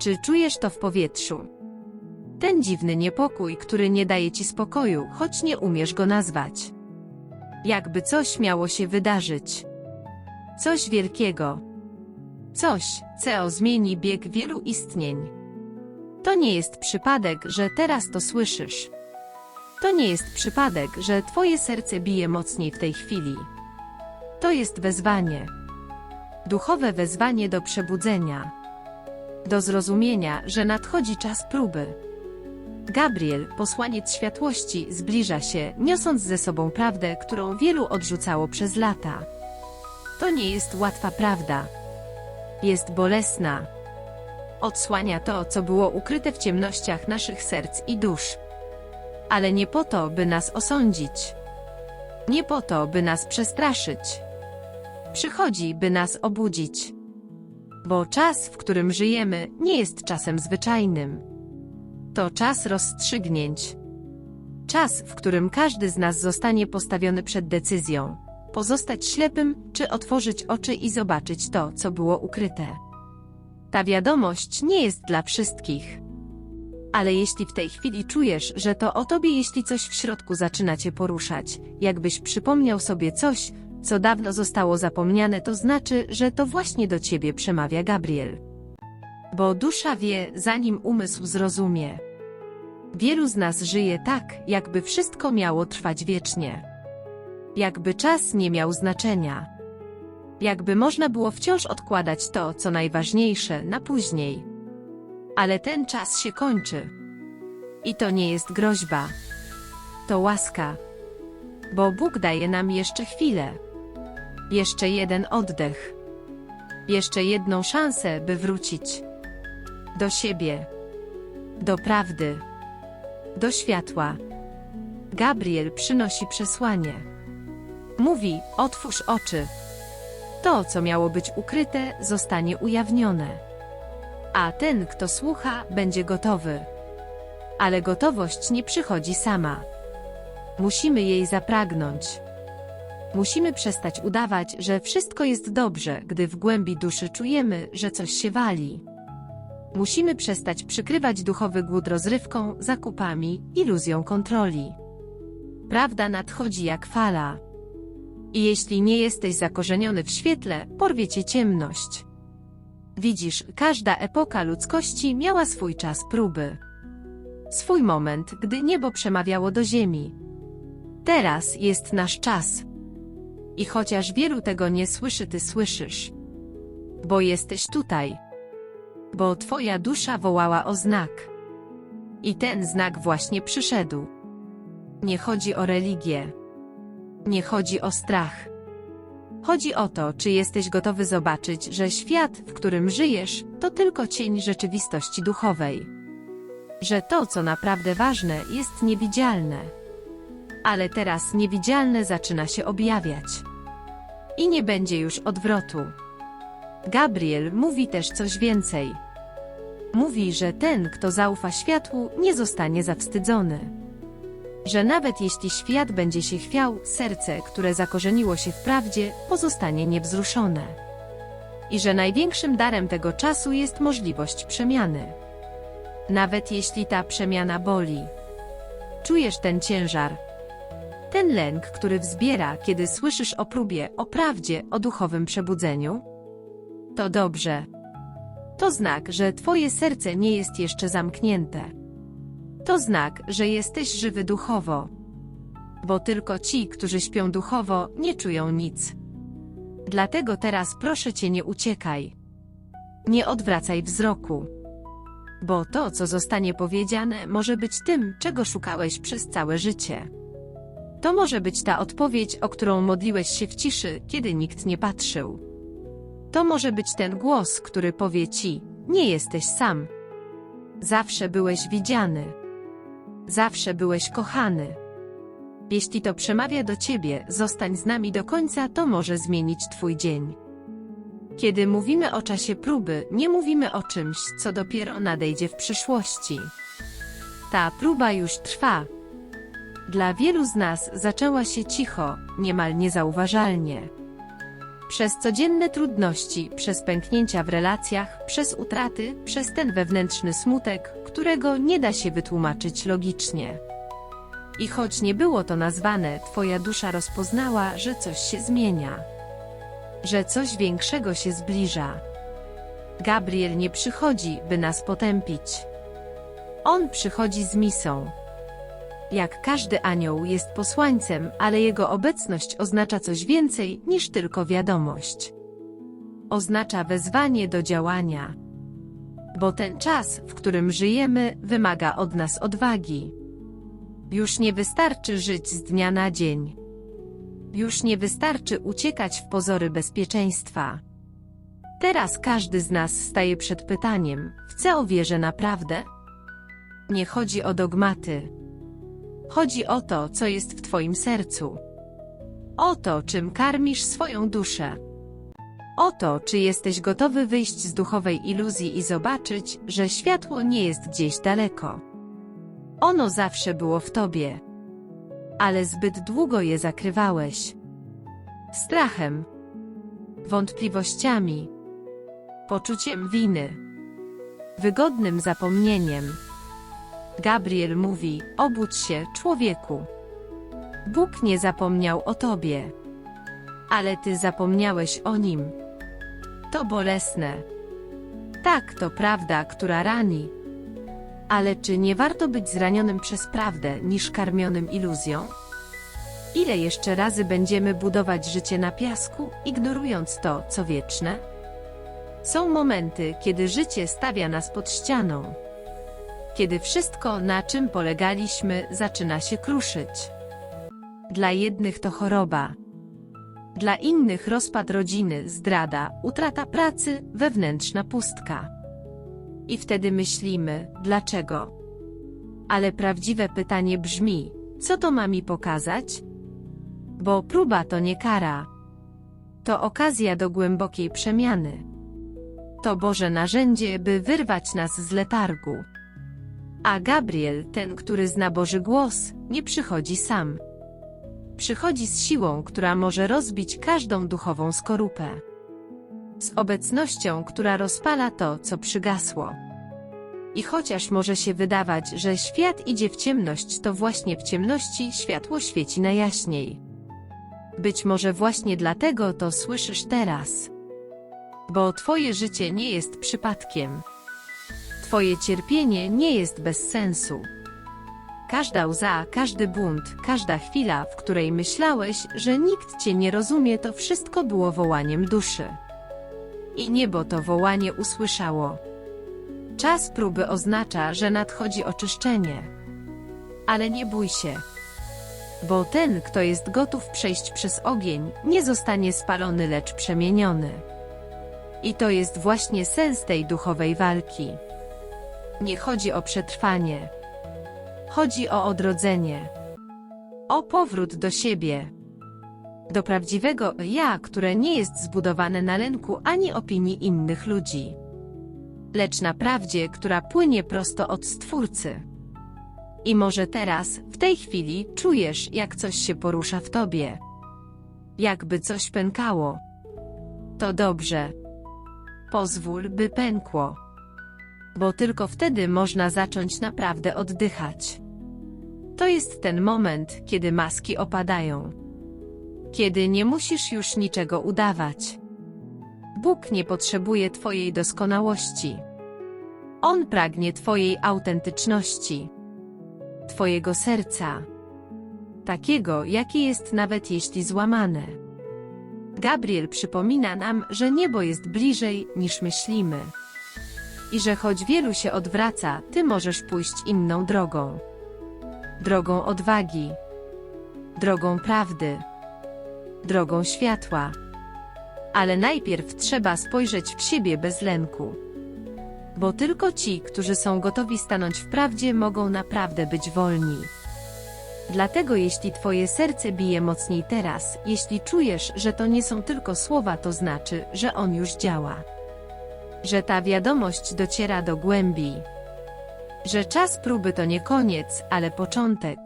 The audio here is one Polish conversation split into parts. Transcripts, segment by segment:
Czy czujesz to w powietrzu? Ten dziwny niepokój, który nie daje ci spokoju, choć nie umiesz go nazwać. Jakby coś miało się wydarzyć. Coś wielkiego. Coś, co zmieni bieg wielu istnień. To nie jest przypadek, że teraz to słyszysz. To nie jest przypadek, że twoje serce bije mocniej w tej chwili. To jest wezwanie. Duchowe wezwanie do przebudzenia. Do zrozumienia, że nadchodzi czas próby. Gabriel, posłaniec światłości, zbliża się, niosąc ze sobą prawdę, którą wielu odrzucało przez lata. To nie jest łatwa prawda. Jest bolesna. Odsłania to, co było ukryte w ciemnościach naszych serc i dusz. Ale nie po to, by nas osądzić. Nie po to, by nas przestraszyć. Przychodzi, by nas obudzić. Bo czas, w którym żyjemy, nie jest czasem zwyczajnym. To czas rozstrzygnięć. Czas, w którym każdy z nas zostanie postawiony przed decyzją. Pozostać ślepym, czy otworzyć oczy i zobaczyć to, co było ukryte. Ta wiadomość nie jest dla wszystkich. Ale jeśli w tej chwili czujesz, że to o tobie, jeśli coś w środku zaczyna cię poruszać, jakbyś przypomniał sobie coś, co dawno zostało zapomniane, to znaczy, że to właśnie do ciebie przemawia Gabriel. Bo dusza wie, zanim umysł zrozumie. Wielu z nas żyje tak, jakby wszystko miało trwać wiecznie. Jakby czas nie miał znaczenia. Jakby można było wciąż odkładać to, co najważniejsze, na później. Ale ten czas się kończy. I to nie jest groźba. To łaska. Bo Bóg daje nam jeszcze chwilę. Jeszcze jeden oddech. Jeszcze jedną szansę, by wrócić. Do siebie. Do prawdy. Do światła. Gabriel przynosi przesłanie. Mówi, otwórz oczy. To, co miało być ukryte, zostanie ujawnione. A ten, kto słucha, będzie gotowy. Ale gotowość nie przychodzi sama. Musimy jej zapragnąć. Musimy przestać udawać, że wszystko jest dobrze, gdy w głębi duszy czujemy, że coś się wali. Musimy przestać przykrywać duchowy głód rozrywką, zakupami, iluzją kontroli. Prawda nadchodzi jak fala. I jeśli nie jesteś zakorzeniony w świetle, porwie cię ciemność. Widzisz, każda epoka ludzkości miała swój czas próby. Swój moment, gdy niebo przemawiało do ziemi. Teraz jest nasz czas. I chociaż wielu tego nie słyszy, ty słyszysz. Bo jesteś tutaj. Bo twoja dusza wołała o znak. I ten znak właśnie przyszedł. Nie chodzi o religię. Nie chodzi o strach. Chodzi o to, czy jesteś gotowy zobaczyć, że świat, w którym żyjesz, to tylko cień rzeczywistości duchowej. Że to, co naprawdę ważne, jest niewidzialne. Ale teraz niewidzialne zaczyna się objawiać. I nie będzie już odwrotu. Gabriel mówi też coś więcej. Mówi, że ten, kto zaufa światłu, nie zostanie zawstydzony. Że nawet jeśli świat będzie się chwiał, serce, które zakorzeniło się w prawdzie, pozostanie niewzruszone. I że największym darem tego czasu jest możliwość przemiany. Nawet jeśli ta przemiana boli. Czujesz ten ciężar, ten lęk, który wzbiera, kiedy słyszysz o próbie, o prawdzie, o duchowym przebudzeniu? To dobrze. To znak, że Twoje serce nie jest jeszcze zamknięte. To znak, że jesteś żywy duchowo. Bo tylko ci, którzy śpią duchowo, nie czują nic. Dlatego teraz proszę Cię nie uciekaj. Nie odwracaj wzroku. Bo to, co zostanie powiedziane, może być tym, czego szukałeś przez całe życie. To może być ta odpowiedź, o którą modliłeś się w ciszy, kiedy nikt nie patrzył. To może być ten głos, który powie ci: Nie jesteś sam. Zawsze byłeś widziany. Zawsze byłeś kochany. Jeśli to przemawia do ciebie, zostań z nami do końca, to może zmienić twój dzień. Kiedy mówimy o czasie próby, nie mówimy o czymś, co dopiero nadejdzie w przyszłości. Ta próba już trwa, dla wielu z nas zaczęła się cicho, niemal niezauważalnie. Przez codzienne trudności, przez pęknięcia w relacjach, przez utraty, przez ten wewnętrzny smutek, którego nie da się wytłumaczyć logicznie. I choć nie było to nazwane, twoja dusza rozpoznała, że coś się zmienia. Że coś większego się zbliża. Gabriel nie przychodzi, by nas potępić. On przychodzi z misą. Jak każdy anioł jest posłańcem, ale jego obecność oznacza coś więcej niż tylko wiadomość. Oznacza wezwanie do działania. Bo ten czas, w którym żyjemy, wymaga od nas odwagi. Już nie wystarczy żyć z dnia na dzień. Już nie wystarczy uciekać w pozory bezpieczeństwa. Teraz każdy z nas staje przed pytaniem, w co wierzę naprawdę? Nie chodzi o dogmaty. Chodzi o to, co jest w Twoim sercu. O to, czym karmisz swoją duszę. O to, czy jesteś gotowy wyjść z duchowej iluzji i zobaczyć, że światło nie jest gdzieś daleko. Ono zawsze było w Tobie. Ale zbyt długo je zakrywałeś. Strachem, wątpliwościami, poczuciem winy, wygodnym zapomnieniem. Gabriel mówi: Obudź się, człowieku. Bóg nie zapomniał o tobie. Ale ty zapomniałeś o nim. To bolesne. Tak, to prawda, która rani. Ale czy nie warto być zranionym przez prawdę, niż karmionym iluzją? Ile jeszcze razy będziemy budować życie na piasku, ignorując to, co wieczne? Są momenty, kiedy życie stawia nas pod ścianą kiedy wszystko, na czym polegaliśmy, zaczyna się kruszyć. Dla jednych to choroba. Dla innych rozpad rodziny, zdrada, utrata pracy, wewnętrzna pustka. I wtedy myślimy, dlaczego? Ale prawdziwe pytanie brzmi, co to ma mi pokazać? Bo próba to nie kara. To okazja do głębokiej przemiany. To Boże narzędzie, by wyrwać nas z letargu. A Gabriel, ten, który zna Boży głos, nie przychodzi sam. Przychodzi z siłą, która może rozbić każdą duchową skorupę. Z obecnością, która rozpala to, co przygasło. I chociaż może się wydawać, że świat idzie w ciemność, to właśnie w ciemności światło świeci najjaśniej. Być może właśnie dlatego to słyszysz teraz. Bo Twoje życie nie jest przypadkiem. Twoje cierpienie nie jest bez sensu. Każda łza, każdy bunt, każda chwila, w której myślałeś, że nikt cię nie rozumie, to wszystko było wołaniem duszy. I niebo to wołanie usłyszało. Czas próby oznacza, że nadchodzi oczyszczenie. Ale nie bój się. Bo ten, kto jest gotów przejść przez ogień, nie zostanie spalony, lecz przemieniony. I to jest właśnie sens tej duchowej walki. Nie chodzi o przetrwanie. Chodzi o odrodzenie. O powrót do siebie. Do prawdziwego ja, które nie jest zbudowane na lęku ani opinii innych ludzi. Lecz na prawdzie, która płynie prosto od Stwórcy. I może teraz, w tej chwili, czujesz, jak coś się porusza w tobie. Jakby coś pękało. To dobrze. Pozwól, by pękło bo tylko wtedy można zacząć naprawdę oddychać. To jest ten moment, kiedy maski opadają. Kiedy nie musisz już niczego udawać. Bóg nie potrzebuje Twojej doskonałości. On pragnie Twojej autentyczności. Twojego serca. Takiego, jakie jest nawet jeśli złamane. Gabriel przypomina nam, że niebo jest bliżej niż myślimy i że choć wielu się odwraca, ty możesz pójść inną drogą. Drogą odwagi, drogą prawdy, drogą światła. Ale najpierw trzeba spojrzeć w siebie bez lęku. Bo tylko ci, którzy są gotowi stanąć w prawdzie, mogą naprawdę być wolni. Dlatego jeśli Twoje serce bije mocniej teraz, jeśli czujesz, że to nie są tylko słowa, to znaczy, że On już działa że ta wiadomość dociera do głębi. Że czas próby to nie koniec, ale początek.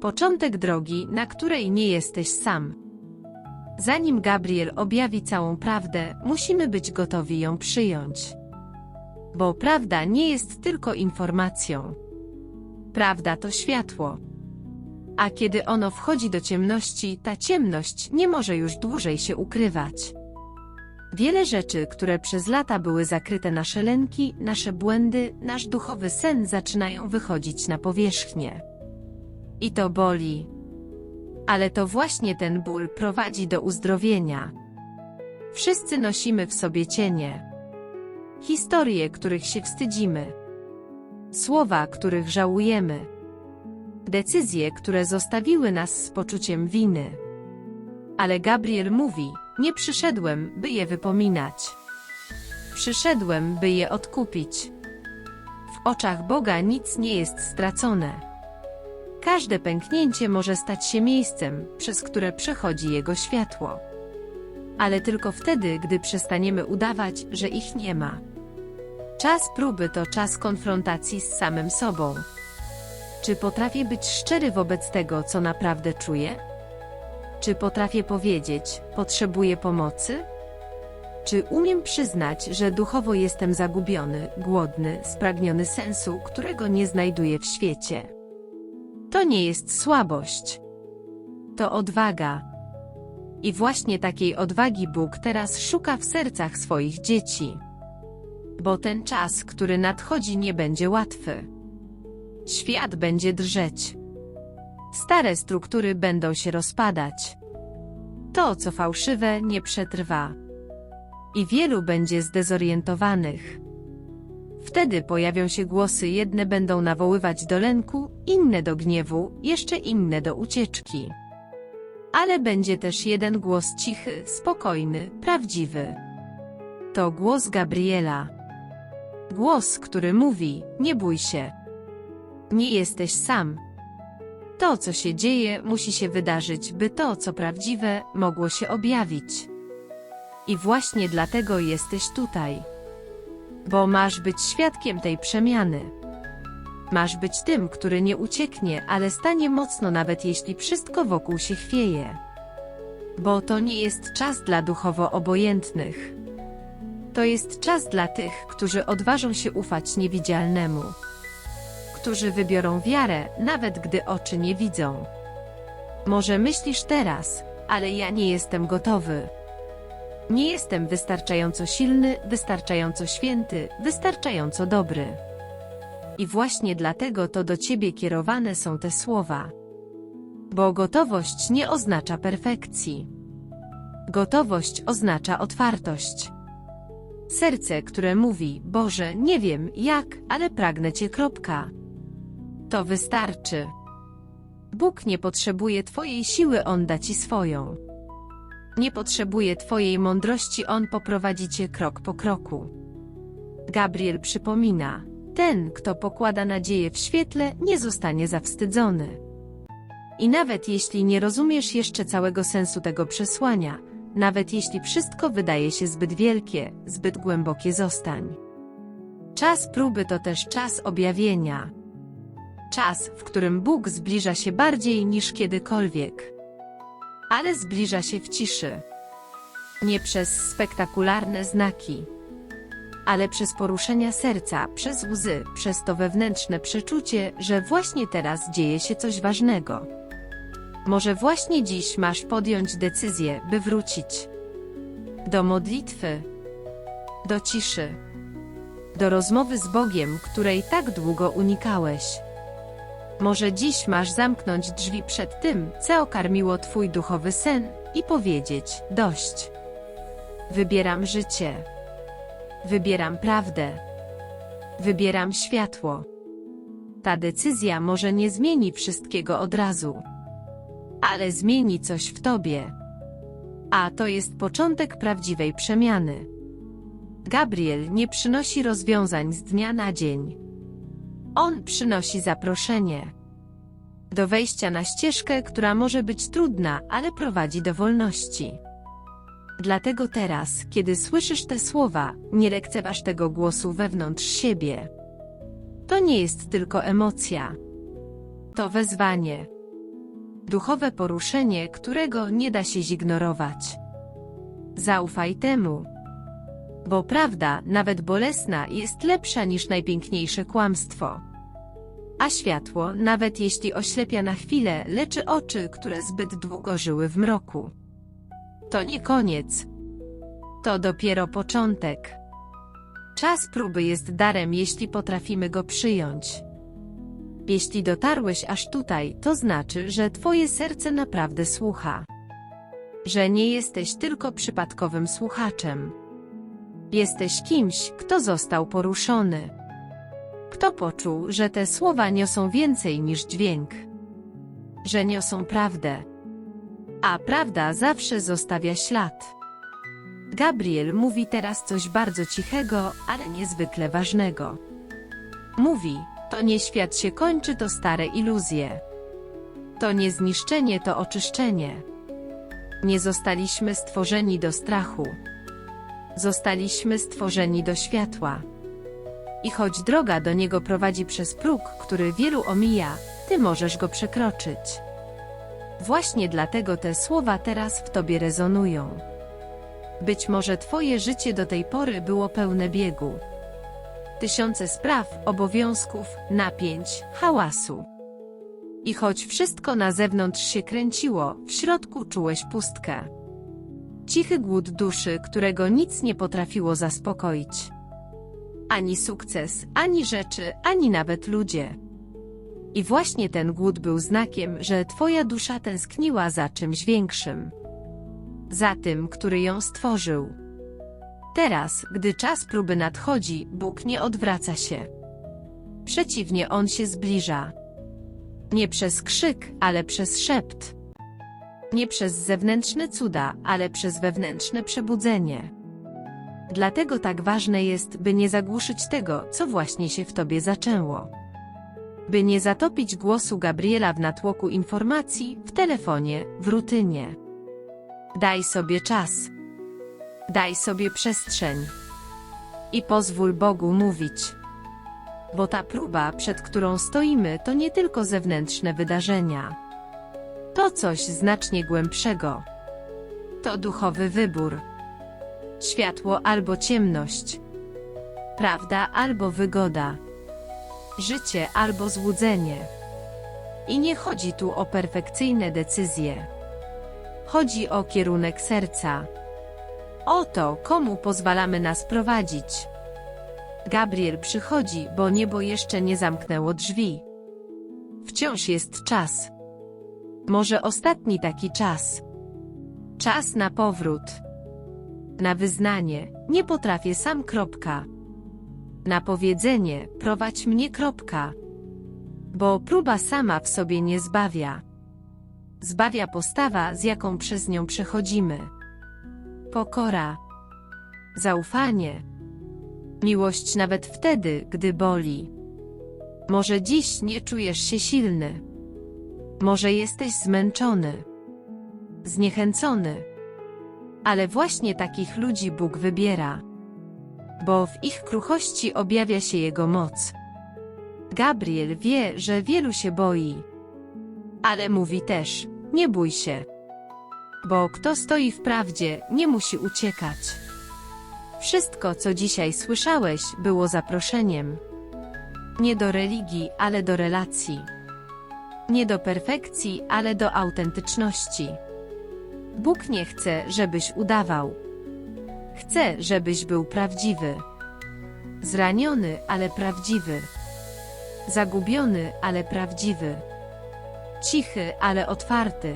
Początek drogi, na której nie jesteś sam. Zanim Gabriel objawi całą prawdę, musimy być gotowi ją przyjąć. Bo prawda nie jest tylko informacją. Prawda to światło. A kiedy ono wchodzi do ciemności, ta ciemność nie może już dłużej się ukrywać. Wiele rzeczy, które przez lata były zakryte nasze lęki, nasze błędy, nasz duchowy sen zaczynają wychodzić na powierzchnię. I to boli. Ale to właśnie ten ból prowadzi do uzdrowienia. Wszyscy nosimy w sobie cienie. Historie, których się wstydzimy. Słowa, których żałujemy. Decyzje, które zostawiły nas z poczuciem winy. Ale Gabriel mówi, nie przyszedłem, by je wypominać. Przyszedłem, by je odkupić. W oczach Boga nic nie jest stracone. Każde pęknięcie może stać się miejscem, przez które przechodzi Jego światło. Ale tylko wtedy, gdy przestaniemy udawać, że ich nie ma. Czas próby to czas konfrontacji z samym sobą. Czy potrafię być szczery wobec tego, co naprawdę czuję? Czy potrafię powiedzieć, potrzebuję pomocy? Czy umiem przyznać, że duchowo jestem zagubiony, głodny, spragniony sensu, którego nie znajduję w świecie? To nie jest słabość. To odwaga. I właśnie takiej odwagi Bóg teraz szuka w sercach swoich dzieci. Bo ten czas, który nadchodzi, nie będzie łatwy. Świat będzie drżeć. Stare struktury będą się rozpadać. To, co fałszywe, nie przetrwa. I wielu będzie zdezorientowanych. Wtedy pojawią się głosy, jedne będą nawoływać do lęku, inne do gniewu, jeszcze inne do ucieczki. Ale będzie też jeden głos cichy, spokojny, prawdziwy. To głos Gabriela. Głos, który mówi: Nie bój się. Nie jesteś sam. To, co się dzieje, musi się wydarzyć, by to, co prawdziwe, mogło się objawić. I właśnie dlatego jesteś tutaj. Bo masz być świadkiem tej przemiany. Masz być tym, który nie ucieknie, ale stanie mocno nawet jeśli wszystko wokół się chwieje. Bo to nie jest czas dla duchowo obojętnych. To jest czas dla tych, którzy odważą się ufać niewidzialnemu. Którzy wybiorą wiarę, nawet gdy oczy nie widzą. Może myślisz teraz, ale ja nie jestem gotowy. Nie jestem wystarczająco silny, wystarczająco święty, wystarczająco dobry. I właśnie dlatego to do ciebie kierowane są te słowa. Bo gotowość nie oznacza perfekcji. Gotowość oznacza otwartość. Serce, które mówi, Boże, nie wiem jak, ale pragnę Cię. Kropka. To wystarczy. Bóg nie potrzebuje Twojej siły, On da Ci swoją. Nie potrzebuje Twojej mądrości, On poprowadzi Cię krok po kroku. Gabriel przypomina, ten, kto pokłada nadzieję w świetle, nie zostanie zawstydzony. I nawet jeśli nie rozumiesz jeszcze całego sensu tego przesłania, nawet jeśli wszystko wydaje się zbyt wielkie, zbyt głębokie zostań. Czas próby to też czas objawienia. Czas, w którym Bóg zbliża się bardziej niż kiedykolwiek. Ale zbliża się w ciszy. Nie przez spektakularne znaki, ale przez poruszenia serca, przez łzy, przez to wewnętrzne przeczucie, że właśnie teraz dzieje się coś ważnego. Może właśnie dziś masz podjąć decyzję, by wrócić do modlitwy, do ciszy, do rozmowy z Bogiem, której tak długo unikałeś. Może dziś masz zamknąć drzwi przed tym, co okarmiło Twój duchowy sen, i powiedzieć: Dość. Wybieram życie. Wybieram prawdę. Wybieram światło. Ta decyzja może nie zmieni wszystkiego od razu ale zmieni coś w tobie. A to jest początek prawdziwej przemiany. Gabriel nie przynosi rozwiązań z dnia na dzień. On przynosi zaproszenie do wejścia na ścieżkę, która może być trudna, ale prowadzi do wolności. Dlatego teraz, kiedy słyszysz te słowa, nie lekceważ tego głosu wewnątrz siebie. To nie jest tylko emocja. To wezwanie. Duchowe poruszenie, którego nie da się zignorować. Zaufaj temu. Bo prawda, nawet bolesna, jest lepsza niż najpiękniejsze kłamstwo. A światło, nawet jeśli oślepia na chwilę, leczy oczy, które zbyt długo żyły w mroku. To nie koniec. To dopiero początek. Czas próby jest darem, jeśli potrafimy go przyjąć. Jeśli dotarłeś aż tutaj, to znaczy, że Twoje serce naprawdę słucha. Że nie jesteś tylko przypadkowym słuchaczem. Jesteś kimś, kto został poruszony. Kto poczuł, że te słowa niosą więcej niż dźwięk. Że niosą prawdę. A prawda zawsze zostawia ślad. Gabriel mówi teraz coś bardzo cichego, ale niezwykle ważnego. Mówi, to nie świat się kończy, to stare iluzje. To nie zniszczenie, to oczyszczenie. Nie zostaliśmy stworzeni do strachu. Zostaliśmy stworzeni do światła. I choć droga do niego prowadzi przez próg, który wielu omija, ty możesz go przekroczyć. Właśnie dlatego te słowa teraz w tobie rezonują. Być może twoje życie do tej pory było pełne biegu. Tysiące spraw, obowiązków, napięć, hałasu. I choć wszystko na zewnątrz się kręciło, w środku czułeś pustkę. Cichy głód duszy, którego nic nie potrafiło zaspokoić. Ani sukces, ani rzeczy, ani nawet ludzie. I właśnie ten głód był znakiem, że twoja dusza tęskniła za czymś większym. Za tym, który ją stworzył. Teraz, gdy czas próby nadchodzi, Bóg nie odwraca się. Przeciwnie, On się zbliża. Nie przez krzyk, ale przez szept. Nie przez zewnętrzne cuda, ale przez wewnętrzne przebudzenie. Dlatego tak ważne jest, by nie zagłuszyć tego, co właśnie się w tobie zaczęło. By nie zatopić głosu Gabriela w natłoku informacji, w telefonie, w rutynie. Daj sobie czas. Daj sobie przestrzeń. I pozwól Bogu mówić. Bo ta próba, przed którą stoimy, to nie tylko zewnętrzne wydarzenia. To coś znacznie głębszego. To duchowy wybór. Światło albo ciemność. Prawda albo wygoda. Życie albo złudzenie. I nie chodzi tu o perfekcyjne decyzje. Chodzi o kierunek serca. O to, komu pozwalamy nas prowadzić. Gabriel przychodzi, bo niebo jeszcze nie zamknęło drzwi. Wciąż jest czas. Może ostatni taki czas. Czas na powrót. Na wyznanie, nie potrafię sam kropka. Na powiedzenie, prowadź mnie kropka. Bo próba sama w sobie nie zbawia. Zbawia postawa, z jaką przez nią przechodzimy. Pokora. Zaufanie. Miłość nawet wtedy, gdy boli. Może dziś nie czujesz się silny. Może jesteś zmęczony. Zniechęcony. Ale właśnie takich ludzi Bóg wybiera. Bo w ich kruchości objawia się Jego moc. Gabriel wie, że wielu się boi. Ale mówi też, nie bój się. Bo kto stoi w prawdzie, nie musi uciekać. Wszystko, co dzisiaj słyszałeś, było zaproszeniem. Nie do religii, ale do relacji. Nie do perfekcji, ale do autentyczności. Bóg nie chce, żebyś udawał. Chce, żebyś był prawdziwy. Zraniony, ale prawdziwy. Zagubiony, ale prawdziwy. Cichy, ale otwarty.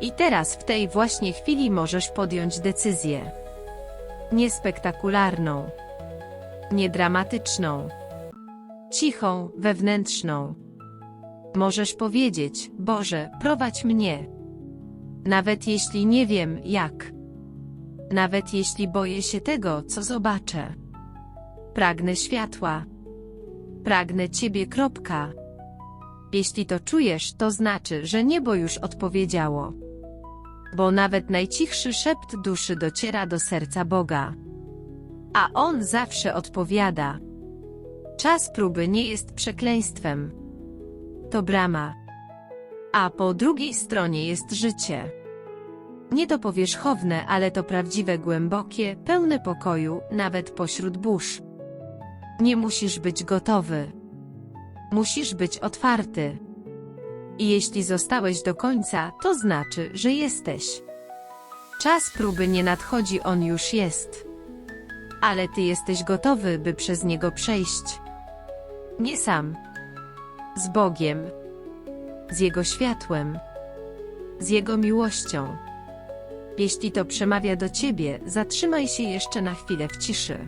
I teraz w tej właśnie chwili możesz podjąć decyzję. Niespektakularną. Niedramatyczną. Cichą, wewnętrzną. Możesz powiedzieć, Boże, prowadź mnie. Nawet jeśli nie wiem, jak. Nawet jeśli boję się tego, co zobaczę. Pragnę światła. Pragnę Ciebie. Kropka. Jeśli to czujesz, to znaczy, że niebo już odpowiedziało. Bo nawet najcichszy szept duszy dociera do serca Boga. A On zawsze odpowiada. Czas próby nie jest przekleństwem. To brama. A po drugiej stronie jest życie. Nie to powierzchowne, ale to prawdziwe, głębokie, pełne pokoju, nawet pośród burz. Nie musisz być gotowy. Musisz być otwarty. I jeśli zostałeś do końca, to znaczy, że jesteś. Czas próby nie nadchodzi, on już jest. Ale ty jesteś gotowy, by przez niego przejść. Nie sam. Z Bogiem. Z Jego światłem. Z Jego miłością. Jeśli to przemawia do ciebie, zatrzymaj się jeszcze na chwilę w ciszy.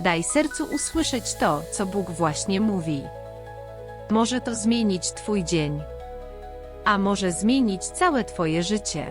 Daj sercu usłyszeć to, co Bóg właśnie mówi. Może to zmienić Twój dzień, a może zmienić całe Twoje życie.